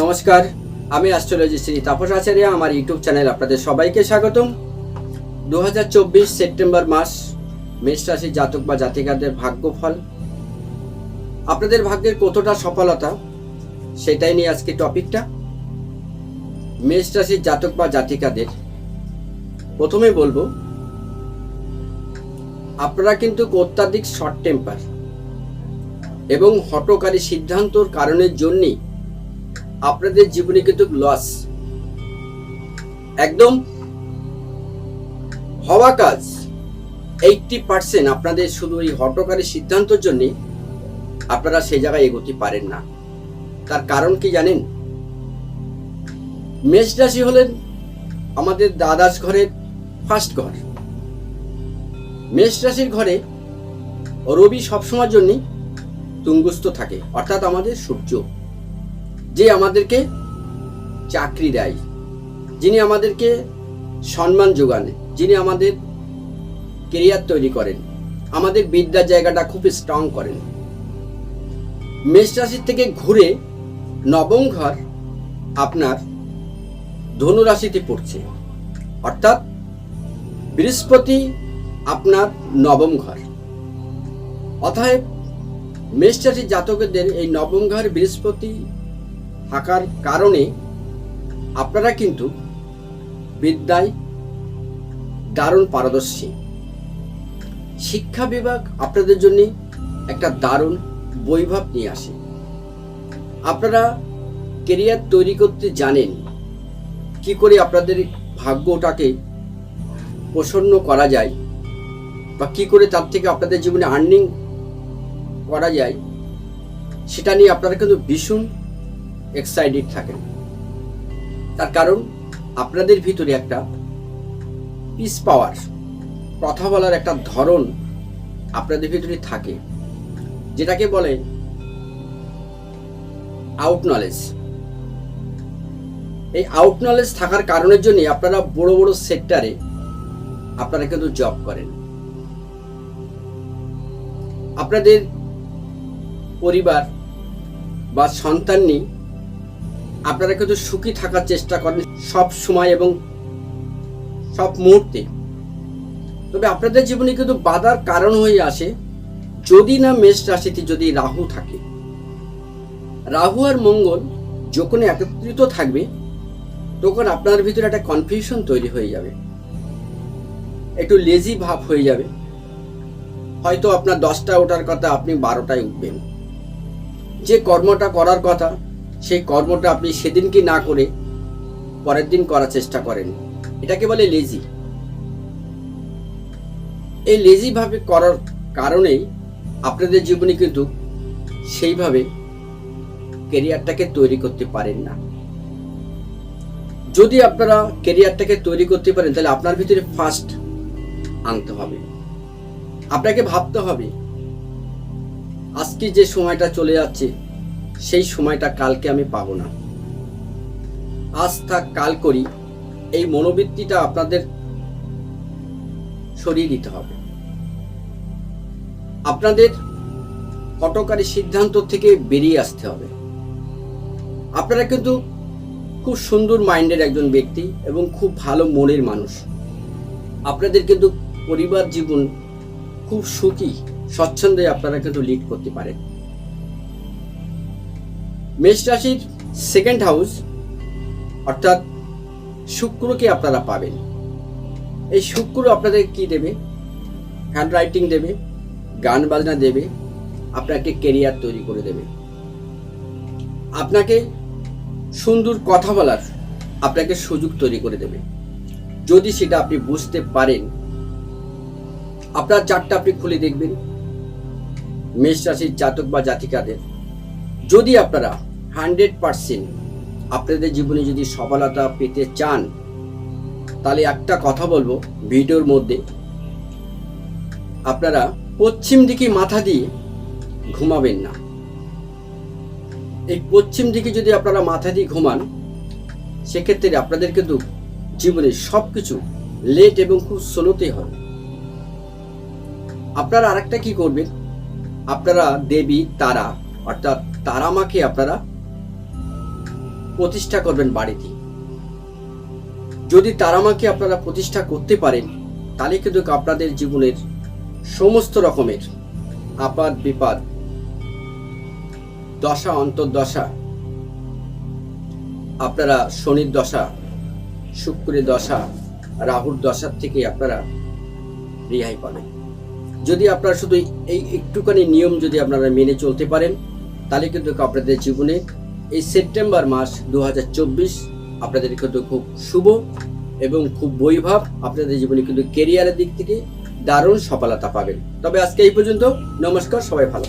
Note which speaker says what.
Speaker 1: নমস্কার, আমি অ্যাস্ট্রোলজি শ্রী তাপস আচার্য, আমার ইউটিউব চ্যানেল আপনাদের সবাইকে স্বাগতম। দু হাজার চব্বিশ সেপ্টেম্বর মাস, মেষ রাশির জাতক বা জাতিকাদের ভাগ্যফল। আপনাদের ভাগ্যের কতটা সফলতা, সেটাই নিয়ে আজকে টপিকটা। মেষ রাশির জাতক বা জাতিকাদের, প্রথমে বলব, আপনারা কিন্তু অত্যাধিক শর্ট টেম্পার এবং হটকারী সিদ্ধান্তর কারণের জন্যই আপনাদের জীবনে কিন্তু লস একদম হওয়া কাজ। এইটটি পার্সেন্ট আপনাদের শুধু এই হটকারী সিদ্ধান্তের জন্যে আপনারা সেই জায়গায় এগোতে পারেন না। তার কারণ কি জানেন? মেষ রাশি হলেন আমাদের দাদাস ঘরের ফার্স্ট ঘর। মেষ রাশির ঘরে রবি সবসময়ের জন্যই তুঙ্গস্থ থাকে, অর্থাৎ আমাদের সূর্য। যে আমাদেরকে চাকরি দেয়, যিনি আমাদেরকে সম্মান যোগান, যিনি আমাদের কেরিয়ার তৈরি করেন, আমাদের বিদ্যার জায়গাটা খুব স্ট্রং করেন। মেষ রাশির থেকে ঘুরে নবম ঘর আপনার ধনু রাশিতে পড়ছে, অর্থাৎ বৃহস্পতি আপনার নবম ঘর। অতএব মেষ রাশির জাতকদের এই নবম ঘর বৃহস্পতি থাকার কারণে আপনারা কিন্তু বিদ্যায় দারুণ পারদর্শী। শিক্ষা বিভাগ আপনাদের জন্য একটা দারুণ বৈভব নিয়ে আসে। আপনারা কেরিয়ার তৈরি করতে জানেন কি করে আপনাদের ভাগ্যটাকে প্রসন্ন করা যায় বা কি করে তার থেকে আপনাদের জীবনে আর্নিং করা যায়, সেটা নিয়ে আপনারা কিন্তু ভীষণ এক্সাইটেড থাকেন। তার কারণ, আপনাদের ভিতরে একটা পিস পাওয়ার কথা বলার একটা ধরন আপনাদের ভিতরে থাকে, যেটাকে বলে আউট নলেজ এই আউট নলেজ থাকার কারণের জন্য আপনারা বড় বড় সেক্টরে আপনারা কিন্তু জব করেন। আপনাদের পরিবার বা সন্তান নিয়ে আপনারা কিন্তু সুখী থাকার চেষ্টা করেন সব সময় এবং সব মুহূর্তে। তবে আপনাদের জীবনে কিন্তু বাধার কারণ হয়ে আসে, যদি না মেষ রাশিতে যদি রাহু থাকে। রাহু আর মঙ্গল যখন একত্রিত থাকবে, তখন আপনার ভিতরে একটা কনফিউশন তৈরি হয়ে যাবে। একটু লেজি ভাব হয়ে যাবে। হয়তো আপনার দশটা ওঠার কথা আপনি বারোটায় উঠবেন। যে কর্মটা করার কথা সেই কর্মটা আপনি সেদিন কি না করে পরের দিন করার চেষ্টা করেন? এটাকে বলে লেজি এই লেজি ভাবে করার কারণেই আপনাদের জীবনে কিন্তু সেইভাবে কেরিয়ারটাকে তৈরি করতে পারেন না। যদি আপনারা কেরিয়ারটাকে তৈরি করতে পারেন, তাহলে আপনার ভিতরে ফার্স্ট আনতে হবে। আপনাকে ভাবতে হবে, আজকে যে সময়টা চলে যাচ্ছে সেই সময়টা কালকে আমি পাব না। আজ থাক, কাল করি। এই মনোবৃত্তিটা আপনাদের সরিয়ে দিতে হবে। আপনাদের হটকারী সিদ্ধান্ত থেকে বেরিয়ে আসতে হবে। আপনারা কিন্তু খুব সুন্দর মাইন্ডের একজন ব্যক্তি এবং খুব ভালো মনের মানুষ। আপনাদের কিন্তু পরিবার জীবন খুব সুখী, স্বচ্ছন্দে আপনারা কিন্তু লিড করতে পারেন। মেষ রাশির সেকেন্ড হাউস অর্থাৎ শুক্রকে আপনারা পাবেন। এই শুক্র আপনাদের কি দেবে? হ্যান্ড রাইটিং দেবে, গান বাজনা দেবে, আপনাকে কেরিয়ার তৈরি করে দেবে। আপনাকে সুন্দর কথা বলার, আপনাকে সুযোগ তৈরি করে দেবে। যদি সেটা আপনি বুঝতে পারেন, আপনার চারটা আপনি খুলে দেখবেন। মেষ রাশির জাতক বা জাতিকাদের। যদি আপনারা হান্ড্রেড পারসেন্ট আপনাদের জীবনে যদি সফলতা পেতে চান, তাহলে একটা কথা বলব ভিডিওর মধ্যে। আপনারা পশ্চিম দিকে মাথা দিয়ে ঘুমাবেন না। এই পশ্চিম দিকে যদি আপনারা মাথা দিয়ে ঘুমান, সেক্ষেত্রে আপনাদের কিন্তু জীবনে সব কিছু লেট এবং খুব স্লোতে হবে। আপনারা আরেকটা কি করবেন? আপনারা দেবী, তারা, অর্থাৎ তারা মাকে আপনারা প্রতিষ্ঠা করবেন বাড়িতে। যদি তারা মাকে আপনারা প্রতিষ্ঠা করতে পারেন, তাহলে কিন্তু আপনাদের জীবনের সমস্ত রকমের আপাদ বিপাদ, দশা, অন্তর্দশা, আপনারা শনির দশা, শুক্রের দশা, রাহুর দশার থেকে আপনারা রেহাই পাবেন। যদি আপনারা শুধু এই একটুখানি নিয়ম যদি আপনারা মেনে চলতে পারেন তাহলে কিন্তু আপনাদের জীবনে এই সেপ্টেম্বর মাস দু হাজার চব্বিশ আপনাদের কিন্তু খুব শুভ এবং খুব বৈভব আপনাদের জীবনে কিন্তু কেরিয়ারের দিক থেকে দারুণ সফলতা পাবেন তবে আজকে এই পর্যন্ত, নমস্কার, সবাই ভালো।